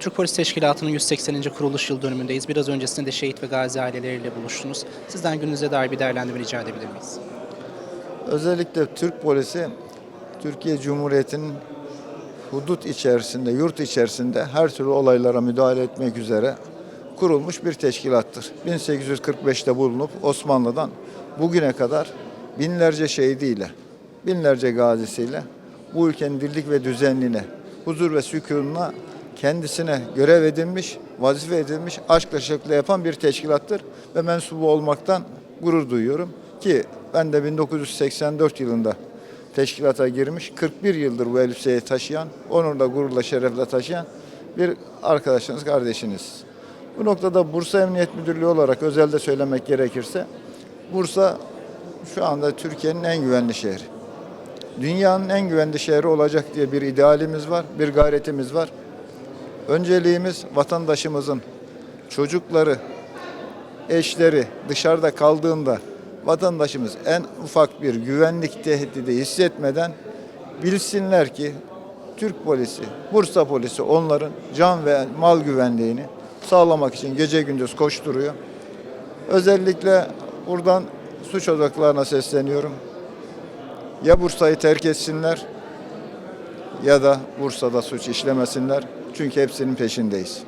Türk Polis Teşkilatı'nın 180. kuruluş yıl dönümündeyiz. Biraz öncesinde de şehit ve gazi aileleriyle buluştunuz. Sizden gününüze dair bir değerlendirme rica edebilir miyiz? Özellikle Türk polisi Türkiye Cumhuriyeti'nin hudut içerisinde, yurt içerisinde her türlü olaylara müdahale etmek üzere kurulmuş bir teşkilattır. 1845'te bulunup Osmanlı'dan bugüne kadar binlerce şehidiyle, binlerce gazisiyle bu ülkenin dirlik ve düzenliğine, huzur ve sükununa kendisine görev edilmiş, vazife edilmiş, aşkla şevkle yapan bir teşkilattır ve mensubu olmaktan gurur duyuyorum ki ben de 1984 yılında teşkilata girmiş, 41 yıldır bu elbiseyi taşıyan, onurla, gururla, şerefle taşıyan bir arkadaşınız, kardeşiniz. Bu noktada Bursa Emniyet Müdürlüğü olarak özelde söylemek gerekirse, Bursa şu anda Türkiye'nin en güvenli şehri. Dünyanın en güvenli şehri olacak diye bir idealimiz var, bir gayretimiz var. Önceliğimiz vatandaşımızın çocukları, eşleri dışarıda kaldığında vatandaşımız en ufak bir güvenlik tehdidi hissetmeden bilsinler ki Türk polisi, Bursa polisi onların can ve mal güvenliğini sağlamak için gece gündüz koşturuyor. Özellikle buradan suç odaklarına sesleniyorum. Ya Bursa'yı terk etsinler ya da Bursa'da suç işlemesinler. Çünkü hepsinin peşindeyiz.